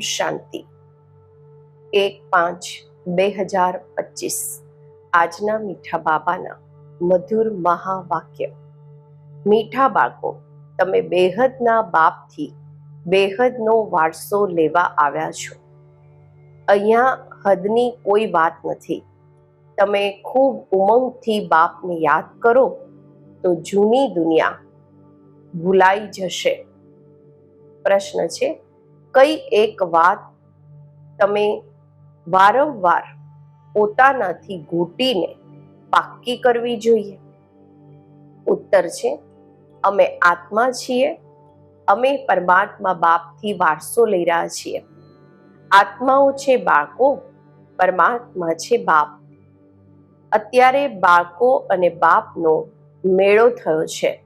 શાંતિ. એક પાંચ બે હજાર પચીસ. આજના મીઠા બાબાના મધુર મહાવાક્ય. મીઠા બાળકો, તમે બેહદના બાપથી બેહદનો વારસો લેવા આવ્યા છો. અહીંયા હદની કોઈ વાત નથી. તમે ખૂબ ઉમંગથી બાપને યાદ કરો, તો જૂની દુનિયા ભૂલાઈ જશે. પ્રશ્ન છે કઈ એક વાત તમે વારંવાર પોતાનાથી ઘૂંટીને પાક્કી કરવી જોઈએ? ઉત્તર છે, અમે આત્મા છીએ, અમે પરમાત્મા બાપથી વારસો લઈ રહ્યા છીએ. આત્માઓ છે બાળકો, પરમાત્મા છે બાપ. અત્યારે બાળકો અને બાપનો મેળો થયો છે.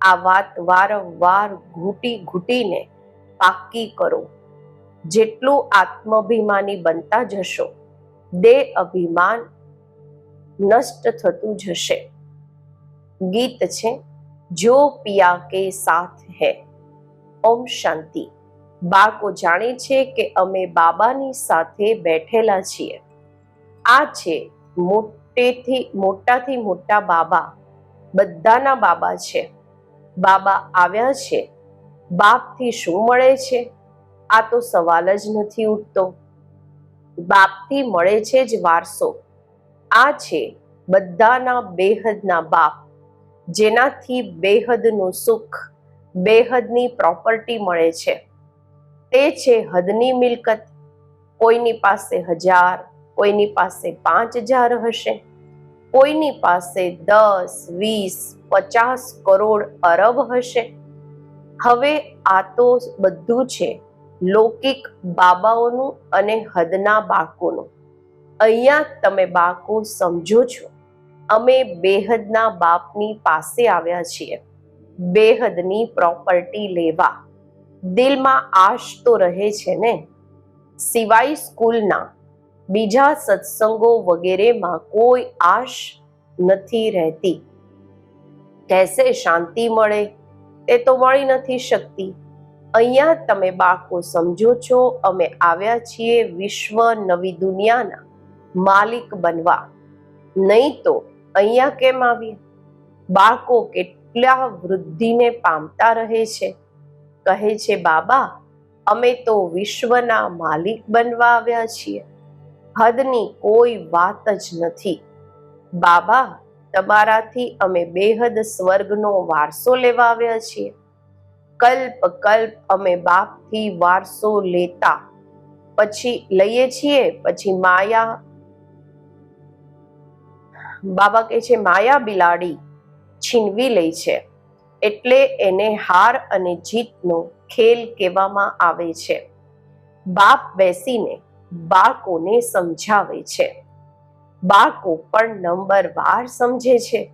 આ વાત વારંવાર ઘૂંટી ઘૂંટીને પાક્કી કરો. જેટલું આત્માભિમાની બનતા જશો દેહ અભિમાન નષ્ટ થતું જશે. ગીત છે, જો પિયા કે સાથ હે. ઓમ શાંતિ. બાળકો જાણે છે કે અમે બાબાની સાથે બેઠેલા છીએ. આ છે મોટેથી, મોટાથી મોટા બાબા. બધાના બાબા છે. બાબા આવ્યા છે બાપથી શું મળે છે? આ તો સવાલ જ નથી ઉઠતો. બાપથી મળે છે જ વારસો. આ છે બધાના બેહદના બાપ, જેનાથી બેહદનું સુખ, બેહદની પ્રોપર્ટી મળે છે. તે છે હદની મિલકત. કોઈની પાસે હજાર, કોઈની પાસે પાંચ હજાર હશે. કોઈની પાસે દસ, વીસ, પચાસ કરોડ અરબ હશે. હવે આ તો બધું છે લૌકિક બાબાઓનું અને હદના બાળકોનું. અહીંયા તમે બાળકો સમજો છો. અમે બેહદના બાપની પાસે આવ્યા છીએ. બેહદની પ્રોપર્ટી લેવા. દિલમાં આશ તો રહે છે ને? સિવાય સ્કૂલના. બીજા સત્સંગો વગેરેમાં કોઈ આશ નથી રહેતી. કહેશે શાંતિ મળે તે તો મળી નથી શકતી. અહીંયા તમે બાળકો સમજો છો, અમે આવ્યા છીએ વિશ્વ નવી દુનિયાના માલિક બનવા. નહીં તો અહીંયા કેમ આવીએ? બાળકો કેટલા વૃદ્ધિને પામતા રહે છે. કહે છે, બાબા, અમે તો વિશ્વના માલિક બનવા આવ્યા છીએ. હદની કોઈ વાત જ નથી. બાબા તમારાથી અમે બેહદ સ્વર્ગનો વારસો લેવા આવ્યા છીએ. કલ્પ કલ્પ અમે બાપથી વારસો લેતા. પછી લઈએ છીએ, પછી માયા. બાબા કે છે, માયા બિલાડી છીનવી લે છે. એટલે એને હાર અને જીતનો ખેલ કહેવામાં આવે છે. બાપ બેસીને બાળકોને સમજાવે છે. બાળકો પણ નંબર વાર સમજે છે.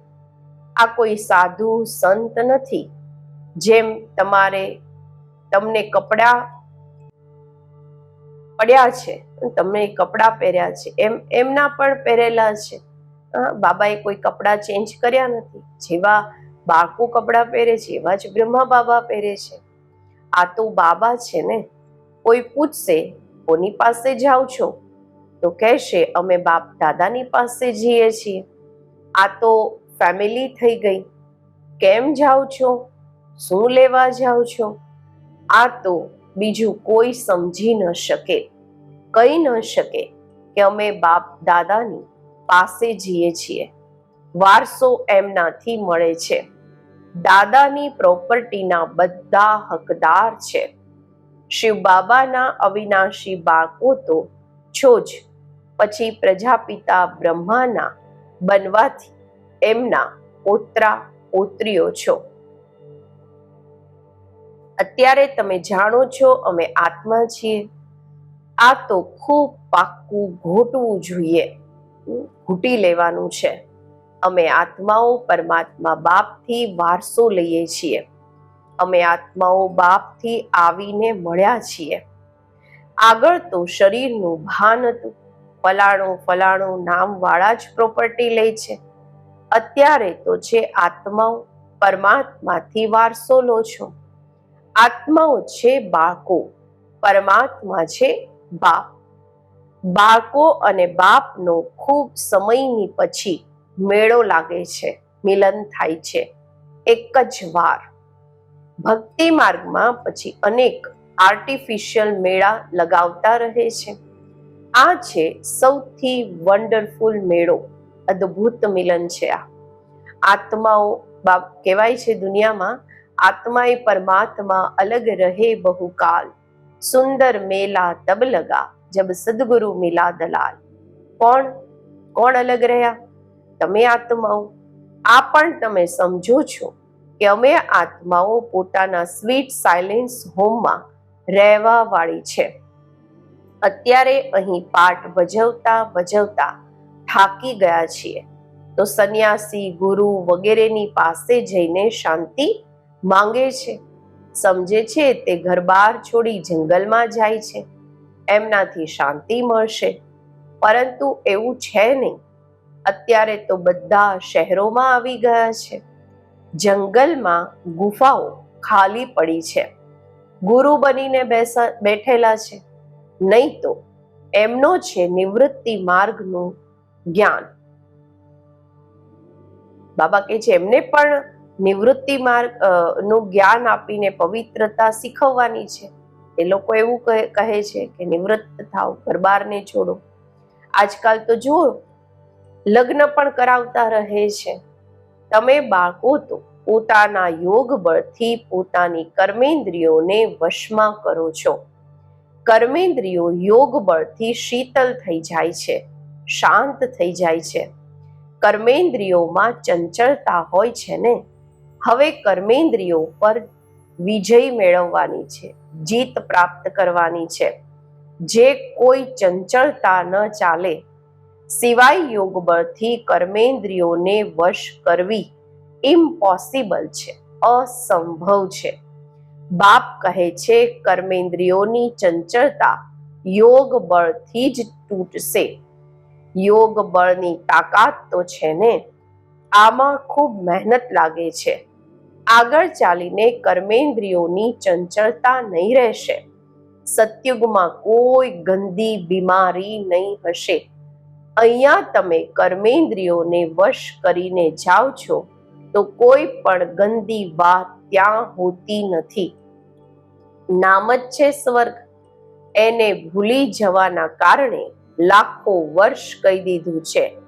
આ કોઈ સાધુ, સંત નથી. જેમ તમારે તમને કપડા પડ્યા છે તમને કપડા પહેર્યા છે, એમ, એમના પણ પહેરેલા છે. બાબાએ કોઈ કપડા ચેન્જ કર્યા નથી. જેવા બાકુ કપડા પહેરે છે, એવા જ બ્રહ્મા બાબા પહેરે છે. આ તો બાબા છે ને. કોઈ પૂછશે, કોની પાસે જાઓ છો? તો કહેશે, અમે બાપ દાદાની પાસે જઈએ છીએ. આ તો ફેમિલી થઈ ગઈ. કેમ જાઓ છો? શું લેવા જાઓ છો? આ તો બીજું કોઈ સમજી ન શકે. કહી ન શકે કે અમે બાપ દાદાની પાસે જઈએ છીએ. વારસો એમનાથી મળે છે. દાદાની પ્રોપર્ટીના બધા હકદાર છે. શિવ બાબાના અવિનાશી બાળકો તો છો જ. પછી પ્રજાપિતા બ્રહ્માના બનવાથી એમના પોત્રા પોત્રીઓ છો. અત્યારે તમે જાણો છો અમે આત્મા છીએ. આ તો ખૂબ પાક્કું ઘોટવું જોઈએ. ઘૂંટી લેવાનું છે. અમે આત્માઓ પરમાત્મા બાપથી વારસો લઈએ છીએ. અમે આત્માઓ બાપથી આવીને મળ્યા છીએ. આગળ તો શરીરનું ભાન હતું. ફલાણું ફલાણું નામવાળા જ પ્રોપર્ટી લે છે. અત્યારે તો છે આત્માઓ પરમાત્માથી વારસો લો છો. આત્માઓ છે બાળકો, પરમાત્મા છે બાપ. બાળકો અને બાપનો ખૂબ સમયની પછી મેળો લાગે છે, મિલન થાય છે, એક જ વાર. ભક્તિ માર્ગમાં પછી અનેક આર્ટિફિશિયલ મેળા લગાવતા રહે છે. આ છે સૌથી વન્ડરફુલ મેળો, અદ્ભુત મિલન છે આ. આત્માઓ બાપ કહેવાય છે દુનિયામાં આત્મા એ પરમાત્મા અલગ રહે બહુકાલ. સુંદર મેલા તબ લગા જબ સદગુરુ મિલા દલાલ. કોણ કોણ અલગ રહ્યા? તમે આત્માઓ. આ પણ તમે સમજો છો કે અમે આત્માઓ પોતાના સ્વીટ સાયલેન્સ હોમમાં રહેવા વાળી છે. અત્યારે અહીં પાઠ ભજવતા ભજવતા થાકી ગયા છીએ. તો સંન્યાસી, ગુરુ વગેરેની પાસે જઈને શાંતિ માંગે છે. સમજે છે તે ઘર બહાર છોડી જંગલમાં જાય છે. એમનાથી શાંતિ મળશે. પરંતુ એવું છે નહીં. અત્યારે તો બધા શહેરોમાં આવી ગયા છે. જંગલમાં ગુફાઓ ખાલી પડી છે. ગુરુ બનીને બેસા, બેઠેલા છે. નહીં તો એમનો છે નિવૃત્તિ માર્ગનું જ્ઞાન. બાબા કે છે, એમને પણ નિવૃત્તિ માર્ગનું જ્ઞાન આપીને પવિત્રતા શીખવવાની છે. એ લોકો એવું કહે છે કે નિવૃત્ત થાવ ઘરબારને છોડો. આજકાલ તો જુઓ, લગ્ન પણ કરાવતા રહે છે. તમે બાળકો તો પોતાના યોગ બળથી પોતાની કર્મેન્દ્રિયોને વશમાં કરો છો. કર્મેન્દ્રિયો યોગ બળથી શીતલ થઈ જાય છે, શાંત થઈ જાય છે. કર્મેન્દ્રિયોમાં ચંચળતા હોય છે ને? હવે કર્મેન્દ્રિયો પર વિજય મેળવવાની છે, જીત પ્રાપ્ત કરવાની છે. જે કોઈ ચંચળતા ન ચાલે, સિવાય યોગ બળથી કર્મેન્દ્રિયોને વશ કરવી ઇમ્પોસિબલ છે, અસંભવ છે. બાપ કહે છે, કર્મેન્દ્રિયોની ચંચળતા યોગ બળથી જ તૂટશે. યોગ બળની તાકાત તો છે ને? આમાં ખૂબ મહેનત લાગે છે. આગળ ચાલીને કર્મેન્દ્રિયોની ચંચળતા નહીં રહેશે. સતયુગમાં કોઈ ગંદી બીમારી નહીં હશે. અહીંયા તમે કર્મેન્દ્રિયોને વશ કરીને જાઓ છો, તો કોઈ પણ ગંદી વાત ત્યાં હોતી નથી. નામ જ છે સ્વર્ગ. એને ભૂલી જવાના કારણે લાખો વર્ષ કહી દીધું છે.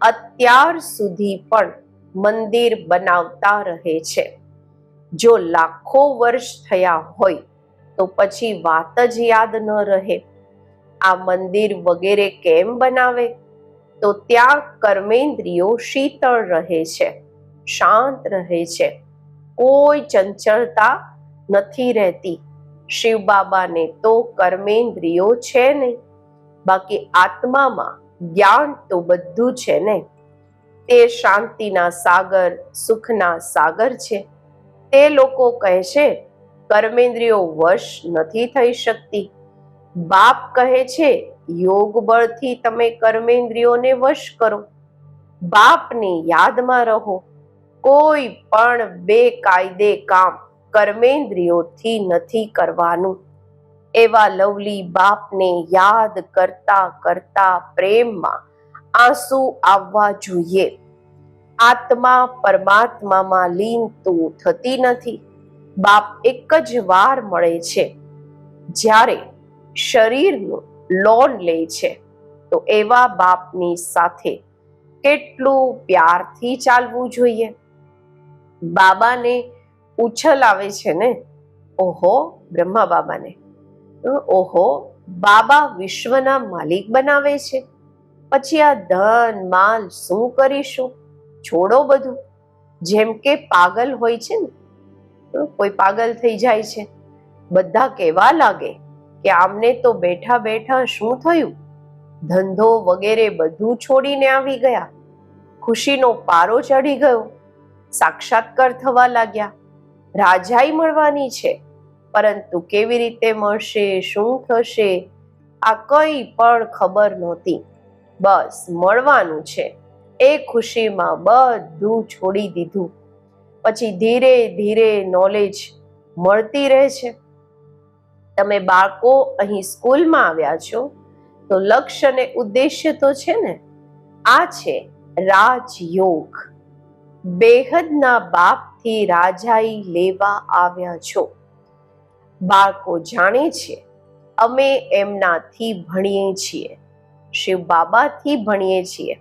અત્યાર સુધી પણ મંદિર બનાવતા રહે છે. જો લાખો વર્ષ થયા હોય, તો પછી વાત જ યાદ ન રહે. આ મંદિર વગેરે કેમ બનાવે? તો ત્યાં કર્મેન્દ્રિયો શીતળ રહે છે, શાંત રહે છે. કોઈ ચંચળતા નથી રહેતી. શિવ બાબાને તો કર્મેન્દ્રિયો છે નહીં બાકી આત્મામાં જ્ઞાન તો બધું છે ને. તે શાંતિના સાગર, સુખના સાગર છે. તે લોકો કહે છે, કર્મેન્દ્રિયો વશ નથી થઈ શકતી. બાપ કહે છે, યોગ બળથી તમે કર્મેન્દ્રિયોને વશ કરો. બાપને યાદમાં રહો. કોઈ પણ બેકાયદે કામ કર્મેન્દ્રિયોથી નથી કરવાનું. એવા લવલી બાપને યાદ કરતા કરતા પ્રેમમાં આંસુ આવવા જોઈએ. આત્મા પરમાત્મામાં લીન તો થતી નથી. બાપ એક જ વાર મળે છે. જ્યારે શરીરનું લોન લે છે, તો એવા બાપની સાથે કેટલું પ્યારથી ચાલવું જોઈએ? બાબાને ઉછલ આવે છે ને? ઓહો, બ્રહ્મા બાબાને. ઓહો, બાબા વિશ્વના માલિક બનાવે છે. પછી આ ધન, માલ શું કરીશું? છોડો બધું. જેમ કે પાગલ હોય છે ને? કોઈ પાગલ થઈ જાય છે. બધા કહેવા લાગે કે આમને તો બેઠા બેઠા શું થયું? ધંધો વગેરે બધું છોડીને આવી ગયા. ખુશીનો પારો ચડી ગયો. સાક્ષાત્કાર થવા લાગ્યા. રાજાઈ મળવાની છે, પરંતુ કેવી રીતે મળશે, શું થશે, આ કઈ પણ ખબર નહોતી. બસ મળવાનું છે. એ ખુશીમાં બધું છોડી દીધું. પછી ધીરે ધીરે નોલેજ મળતી રહે છે. તમે બાળકો અહીં સ્કૂલમાં આવ્યા છો, તો લક્ષ્ય અને ઉદ્દેશ્ય તો છે ને? આ છે રાજયોગ. બેહદના બાપથી રાજાઈ લેવા આવ્યા છો. બાળકો જાણે છે, અમે એમનાથી ભણીએ છીએ, શિવ બાબાથી ભણીએ છીએ.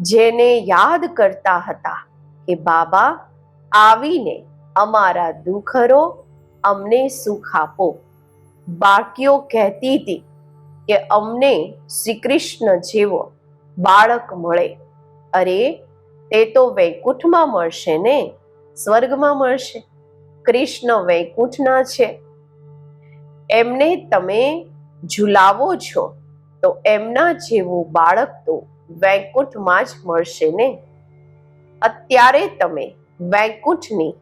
જેને યાદ કરતા હતા કે, બાબા, આવીને અમારા દુઃખરો અમને સુખ આપો. બાળકીઓ કહેતી હતી કે, અમને શ્રી કૃષ્ણ જેવો બાળક મળે. અરે તે તો વૈકુંઠમાં મળશે ને? સ્વર્ગમાં મળશે. કૃષ્ણ વૈકુંઠના છે. એમને તમે ઝુલાવો છો, તો એમના જેવું બાળક તો વૈકુંઠમાં જ મળશે ને? અત્યારે તમે વૈકુંઠની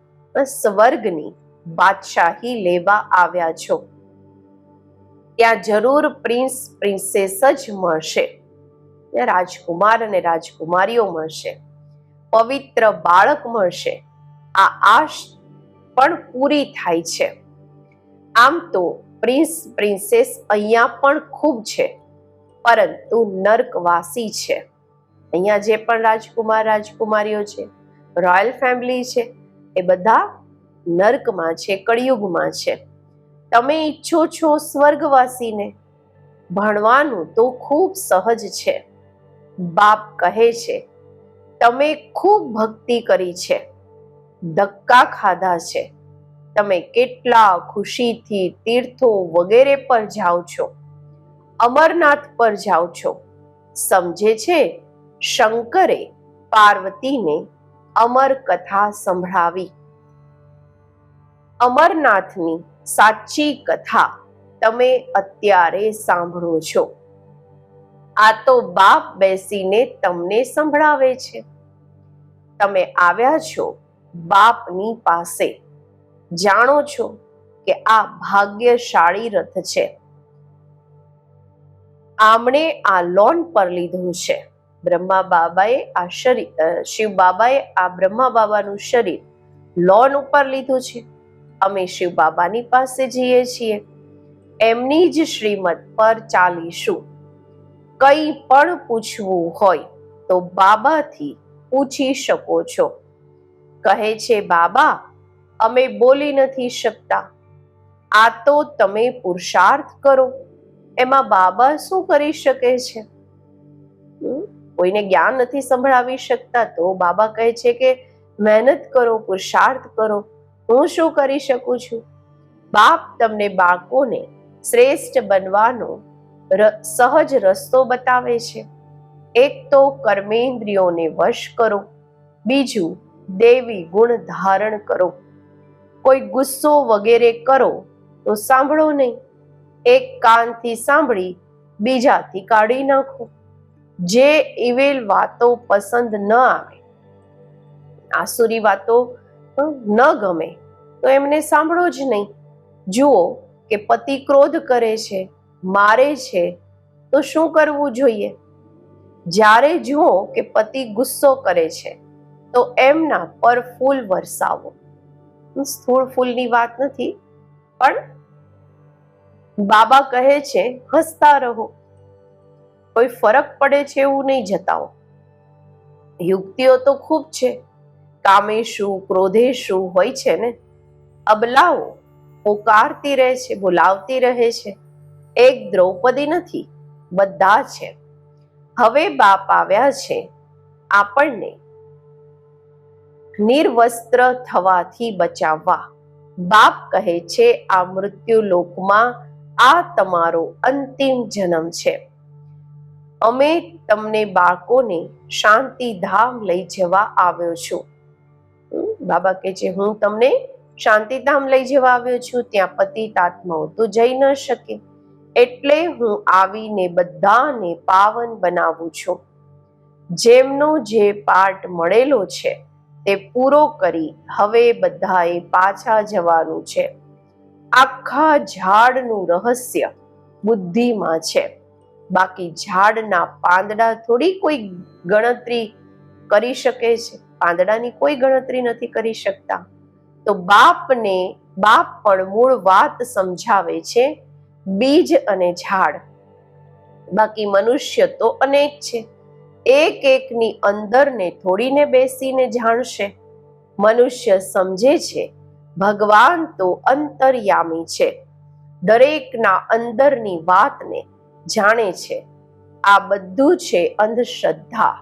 સ્વર્ગની બાદશાહી લેવા આવ્યા છો. ત્યાં જરૂર પ્રિન્સ, પ્રિન્સેસ જ મળશે. રાજકુમાર અને રાજકુમારીઓ મળશે. પવિત્ર બાળક મળશે. આ આશ પણ પૂરી થાય છે. આમ તો પ્રિન્સ, પ્રિન્સેસ અહીંયા પણ ખૂબ છે, પરંતુ નર્કવાસી છે. અહીંયા જે પણ રાજકુમાર, રાજકુમારીઓ છે, રોયલ ફેમિલી છે, એ બધા નર્કમાં છે, કળિયુગમાં છે. તમે ઈચ્છો છો સ્વર્ગવાસીને? ભણવાનું તો ખૂબ સહજ છે. બાપ કહે છે તમે ખૂબ ભક્તિ કરી છે. ધક્કા ખાધા છે. તમે કેટલા ખુશીથી તીર્થો વગેરે પર જાઓ છો. અમરનાથ પર જાઓ છો. સમજે છે? શંકરે પાર્વતીને અમર કથા સંભળાવી. અમરનાથની સાચી કથા તમે અત્યારે સાંભળો છો. આ તો બાપ બેસીને તમને સંભળાવે છે. તમે આવ્યા છો બાપની પાસે. જાણો છો કે આ ભાગ્યશાળી રથ છે. આમણે આ લોન પર લીધું છે. બ્રહ્મા બાબાએ આ શરીર શિવ બાબાએ આ બ્રહ્મા બાબાનું શરીર લોન ઉપર લીધું છે. અમે શિવ બાબાની પાસે જઈએ છીએ. એમની જ શ્રીમત પર ચાલીશું. કંઈ પણ પૂછવું હોય તો બાબાથી પૂછી શકો છો. કહે છે, બાબા, અમે બોલી નથી શકતા. આ તો તમે પુરુષાર્થ કરો. એમાં બાબા શું કરી શકે છે? કોઈને જ્ઞાન નથી સંભળાવી શકતા તો બાબા કહે છે કે, મહેનત કરો, પુરુષાર્થ કરો. હું શું કરી શકું છું? બાપ તમને બાળકોને શ્રેષ્ઠ બનવાનો સહજ રસ્તો બતાવે છે. એક તો કર્મેન્દ્રિયોને વશ કરો, બીજું દેવી ગુણ ધારણ કરો. કોઈ ગુસ્સો વગેરે કરો તો સાંભળો નહીં. એક કાનથી સાંભળી, બીજાથી કાઢી નાખો. જે ઇવેલ વાતો પસંદ ન આવે, આસુરી વાતો ન ગમે, તો એમને સાંભળો જ નહીં. જુઓ કે પતિ ક્રોધ કરે છે. મારે છે, તો શું કરવું જોઈએ? જ્યારે જુઓ કે પતિ ગુસ્સો કરે છે, તો એમના પર ફૂલ વરસાવો. સ્થૂળ ફૂલની વાત નથી, પણ બાબા કહે છે, હસતા રહો. કોઈ ફરક પડે છે એવું નહીં જતાઓ. યુક્તિઓ તો ખૂબ છે. કામે શું, ક્રોધે શું હોય છે ને? અબલાઓ પોકારતી રહે છે, બોલાવતી રહે છે. એક દ્રૌપદી નથી, બધા છે. હવે બાપ આવ્યા છે, આપણને નિર્વસ્ત્ર થવાથી બચાવવા. બાપ કહે છે, આ મૃત્યુ લોકમાં આ તમારો અંતિમ જન્મ છે. અમે તમને બાળકોને શાંતિધામ લઈ જવા આવ્યો છું. બાબા કહે છે, હું તમને શાંતિધામ લઈ જવા આવ્યો છું, ત્યાં પતિત આત્માઓ તો જઈ ન શકે. એટલે હું આવીને બધાને પાવન બનાવું છું. જેમનો જે પાર્ટ મળેલો છે, તે પૂરો કરી હવે બધાએ પાછા જવાનું છે. આખા ઝાડનું રહસ્ય બુદ્ધિમાં છે. બાકી ઝાડના પાંદડા થોડી કોઈ ગણતરી કરી શકે છે? પાંદડાની કોઈ ગણતરી નથી કરી શકતા. તો બાપને, બાપ પણ મૂળ વાત સમજાવે છે બીજ અને ઝાડ. બાકી મનુષ્ય તો અનેક છે. એક એકની અંદરને થોડીને બેસીને જાણશે. મનુષ્ય સમજે છે, ભગવાન તો અંતર્યામી છે. દરેકના અંદરની વાતને જાણે છે. આ બધું છે અંધશ્રદ્ધા.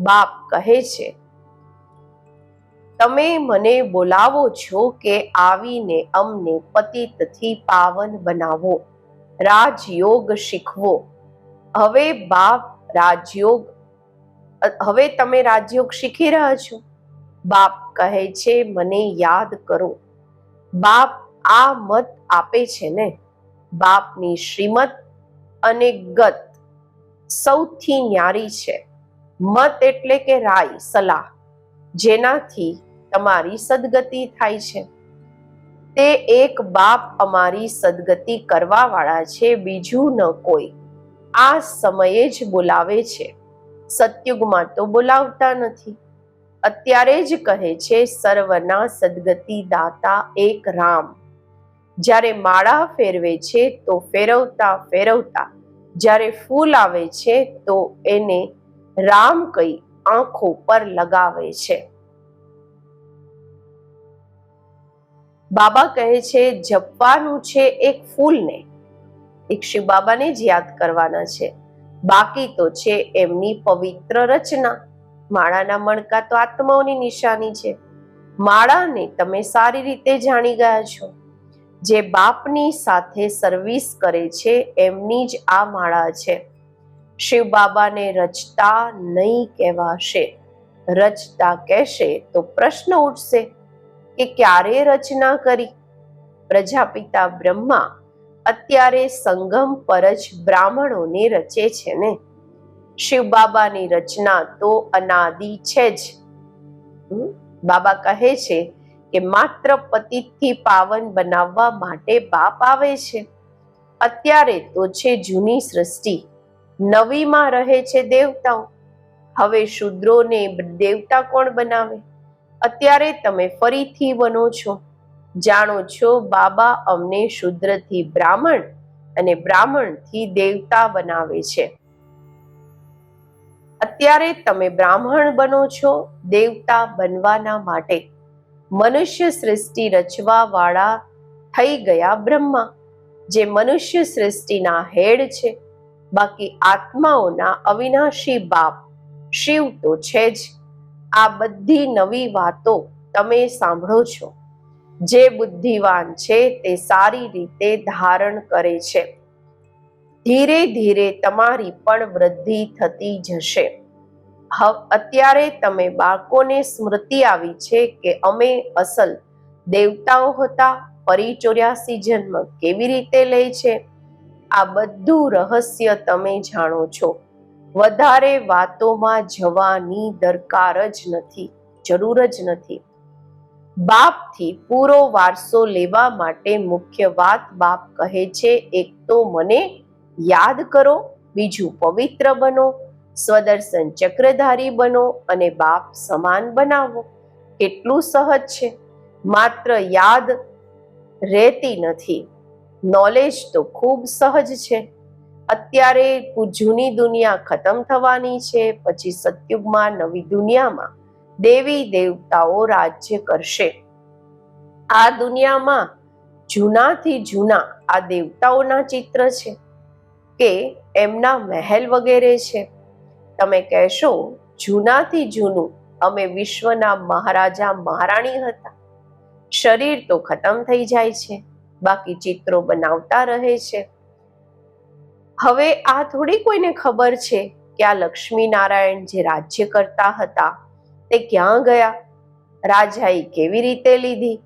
બાપ કહે છે, તમે મને બોલાવો છો કે આવીને અમને પતિતથી પાવન બનાવો. રાજયોગ શીખવો. હવે બાપ રાજયોગ, હવે તમે રાજયોગ શીખી રહ્યા છો? બાપ કહે છે, મને યાદ કરો. બાપ આ મત આપે છે ને? બાપની શ્રીમત અને ગત સૌથી ન્યારી છે. મત એટલે કે રાય, સલાહ, જેનાથી તમારી સદગતિ થાય છે. તે એક બાપ અમારી સદગતિ કરવા વાળા છે, બીજું ન કોઈ. આ સમયે જ બોલાવે છે. સતયુગમાં તો બોલાવતા નથી. અત્યારે જ કહે છે, સર્વના સદગતિ દાતા એક રામ. જ્યારે માળા ફેરવે છે, તો ફેરવતા ફેરવતા. જ્યારે ફૂલ આવે છે, તો એને રામ કઈ આંખો પર લગાવે છે. બાબા કહે છે, જપવાનું છે એક ફૂલને, એક શિવ બાબાને જ યાદ કરવાના છે. બાકી તો છે એમની પવિત્ર રચના. માળાના મણકા તો આત્માઓની નિશાની છે. માળાને તમે સારી રીતે જાણી ગયા છો. જે બાપની સાથે સર્વિસ કરે છે, એમની જ આ માળા છે. શિવ બાબાને રચતા નહીં કહેવાશે. રચતા કહેશે તો પ્રશ્ન ઉઠશે. કે ક્યારે રચના કરી. પ્રજાપિતા બ્રહ્મા અત્યારે સંગમ પર જ બ્રાહ્મણોને રચે છે ને. શિવ બાબાની રચના તો અનાદિ છે જ. બાબા કહે છે કે માત્ર પતિથી પાવન બનાવવા માટે બાપ આવે છે. અત્યારે તો છે જૂની સૃષ્ટિ. નવીમાં રહે છે દેવતાઓ. હવે શૂદ્રોને દેવતા કોણ બનાવે? અત્યારે તમે ફરીથી બનો છો. જાણો છો બાબા અમને શુદ્રથી બ્રાહ્મણ અને બ્રાહ્મણથી દેવતા બનાવે છે. અત્યારે તમે બ્રાહ્મણ બનો છો દેવતા બનવાના માટે. મનુષ્ય સૃષ્ટિ રચવા વાળા થઈ ગયા બ્રહ્મા. જે મનુષ્ય સૃષ્ટિના હેડ છે. બાકી આત્માઓના અવિનાશી બાપ શિવ તો છે જ. આ બધી નવી વાતો તમે સાંભળો છો. જે બુદ્ધિવાન છે તે સારી રીતે ધારણ કરે છે. ધીરે ધીરે તમારી પણ વૃદ્ધિ થતી જશે. અત્યારે તમે બાળકોને સ્મૃતિ આવી છે કે અમે અસલ દેવતાઓ હતા, ફરી ચોર્યાસી જન્મ કેવી રીતે લે છે? આ બધું રહસ્ય તમે જાણો છો. વધારે વાતોમાં જવાની દરકાર જ નથી, જરૂર જ નથી. બાપથી પૂરો વારસો લેવા માટે મુખ્ય વાત બાપ કહે છે, એક તો મને યાદ કરો, બીજું પવિત્ર બનો, સ્વદર્શન ચક્રધારી બનો અને બાપ સમાન બનાવો. કેટલું સહજ છે. માત્ર યાદ રહેતી નથી. નોલેજ તો ખૂબ સહજ છે. અત્યારે જૂની દુનિયા ખતમ થવાની છે, પછી સતયુગમાં નવી દુનિયામાં દેવી દેવતાઓ રાજ્ય કરશે. આ દુનિયામાં જૂનાથી જૂના આ દેવતાઓના ચિત્ર છે કે એમના મહેલ વગેરે છે. તમે કહેશો, જૂનાથી જૂનું અમે વિશ્વના મહારાજા મહારાણી હતા. શરીર તો ખતમ થઈ જાય છે, બાકી ચિત્રો બનાવતા રહે છે. હવે આ થોડી કોઈને ખબર છે કે આ લક્ષ્મી નારાયણ જે રાજ્ય કરતા હતા, તે ક્યાં ગયા? રાજાએ કેવી રીતે લીધી?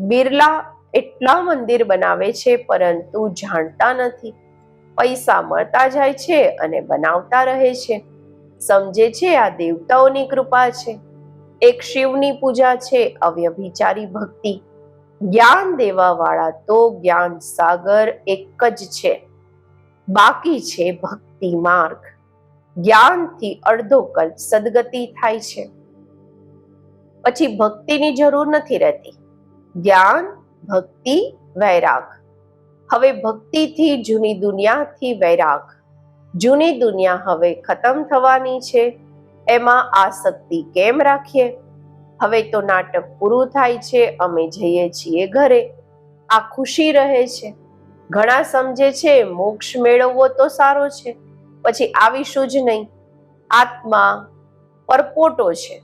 બિરલા એટલા મંદિર બનાવે છે, પરંતુ જાણતા નથી. પૈસા મળતા જાય છે અને બનાવતા રહે છે. સમજે છે આ દેવતાઓની કૃપા છે. એક શિવની પૂજા છે, અવ્યભિચારી ભક્તિ. જ્ઞાન દેવા વાળા તો જ્ઞાન સાગર એક જ છે. બાકી છે ભક્તિ માર્ગ. જ્ઞાનથી અડધો કલ્પ સદગતિ થાય છે. પછી ભક્તિની જરૂર નથી રહેતી. જ્ઞાન, ભક્તિ, વૈરાગ. હવે ભક્તિથી જૂની દુનિયાથી વૈરાગ. જૂની દુનિયા હવે ખતમ થવાની છે. એમાં આસક્તિ કેમ રાખીએ? હવે તો નાટક પૂરું થાય છે. અમે જઈએ છીએ ઘરે. આ ખુશી રહે છે. ઘણા સમજે છે, મોક્ષ મેળવવો તો સારો છે, પછી આવીશું જ નહીં. આત્મા પરપોટો છે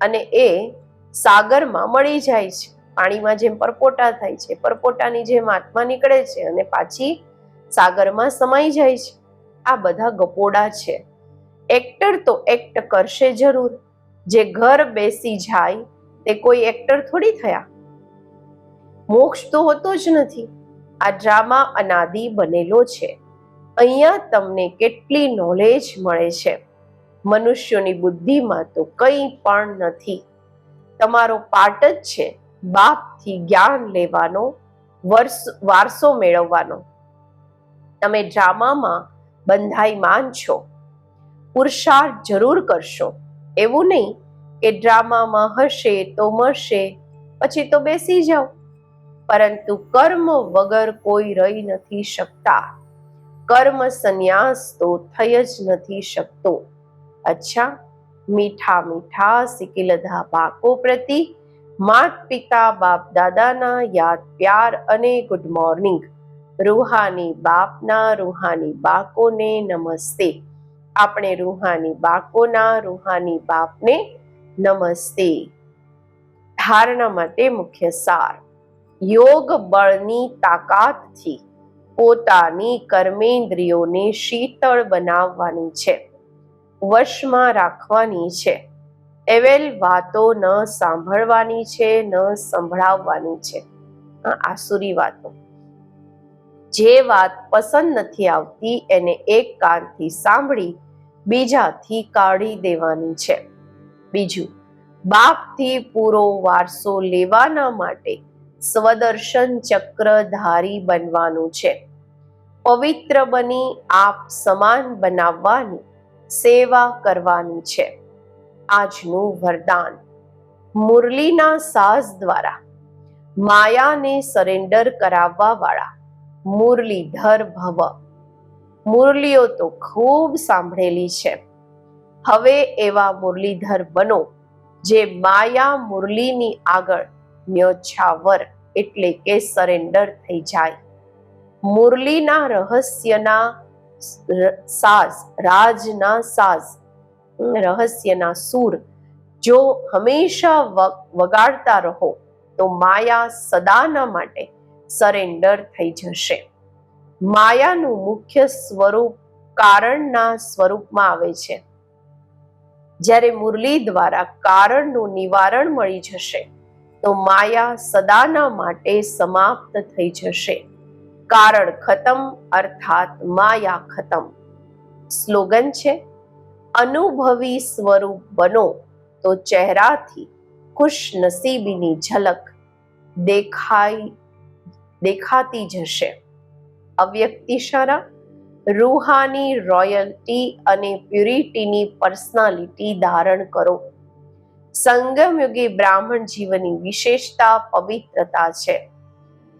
અને એ સાગરમાં મળી જાય છે. પાણીમાં જેમ પરપોટા થાય છે, પરપોટાની જેમ આત્મા નીકળે છે અને પાછી સાગરમાં સમાઈ જાય છે. આ બધા ગપોડા છે. એક્ટર તો એક્ટ કરશે જરૂર. જે ઘર બેસી જાય, તે કોઈ એક્ટર થોડી થયા. મોક્ષ તો હોતો જ નથી. આ ડ્રામા અનાદિ બનેલો છે. અહીંયા તમને કેટલી નોલેજ મળે છે. મનુષ્યોની બુદ્ધિમાં તો કંઈ પણ નથી. તમારો પાઠ જ છે બાપથી જ્ઞાન લેવાનો, વર્ષ, વારસો મેળવવાનો. તમે ડ્રામામાં બંધાઈમાન છો પુરુષાર્થ જરૂર કરશો. એવું નહીં કે ડ્રામામાં હશે તો મળશે પછી તો બેસી જાઓ. પરંતુ કર્મ વગર કોઈ રહી નથી શકતા. કર્મ સંન્યાસ તો થઈ જ નથી શકતો. અચ્છા, મીઠા મીઠા સિકિલધા બાકો પ્રતિ, માત પિતા બાપ દાદાના યાદ પ્યાર અને ગુડ મોર્નિંગ રૂહાની બાપના રૂહાની બાકોને નમસ્તે. આપણે રૂહાની બાકોના રૂહાની બાપને નમસ્તે. ધારણા માટે મુખ્ય સાર. યોગ બળની તાકાતથી પોતાની કર્મેન્દ્રિયોને શીતળ બનાવવાની છે, વશમાં રાખવાની છે, એવેલ વાતો ન સાંભળવાની છે, ન સંભળાવવાની છે. આસુરી વાતો. જે વાત પસંદ નથી આવતી એને એક કાનથી સાંભળી, બીજાથી કાઢી દેવાની છે. બીજું, બાપથી પૂરો વારસો લેવાના માટે સ્વદર્શન ચક્રધારી બનવાનું છે. પવિત્ર બની આપ સમાન બનાવવાની સેવા કરવાની છે. આજનું વરદાન મુરલીના સાસ દ્વારા માયાને સરેન્ડર કરાવવા વાળા મુરલીધર ભવ. મુરલીઓ તો ખૂબ સાંભળેલી છે. હવે એવા મુરલીધર બનો, જે માયા મુરલીની આગળ ન્યોછાવર એટલે કે સરેન્ડર થઈ જાય. મુરલીના રહસ્યના સાઝ, રાજના સાઝ, રહસ્યના સૂર. જો હંમેશા વગાડતા રહો, તો માયા સદાના માટે સરેન્ડર થઈ જશે. માયાનું મુખ્ય સ્વરૂપ કારણના સ્વરૂપમાં આવે છે. જ્યારે મુરલી દ્વારા કારણનું નિવારણ મળી જશે તો માયા સદાના માટે સમાપ્ત થઈ જશે. કારણ ખતમ અર્થાત માયા ખતમ. સ્લોગન છે, અનુભવી સ્વરૂપ બનો તો ચહેરાથી ખુશ નસીબીની ઝલક દેખાઈ, દેખાતી જશે. અવ્યક્તિશાળા રૂહાની રોયલ્ટી અને પ્યુરિટીની પર્સનાલિટી ધારણ કરો. સંગમયુગી બ્રાહ્મણ જીવનની વિશેષતા પવિત્રતા છે.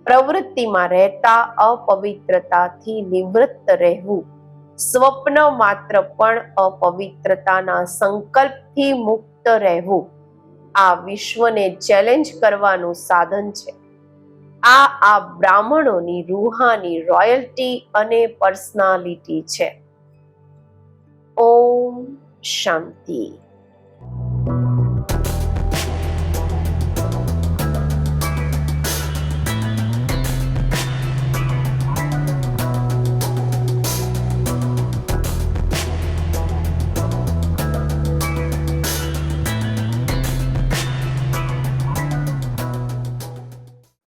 પ્રવૃત્તિમાં રહેતા અપવિત્રતાથી નિવૃત્ત રહેવું સ્વપ્ન માત્ર પણ અપવિત્રતાના સંકલ્પથી મુક્ત રહેવું આ વિશ્વને ચેલેન્જ કરવાનું સાધન છે. આ આ બ્રાહ્મણોની રૂહાની રોયલ્ટી અને પર્સનાલિટી છે. ઓમ શાંતિ.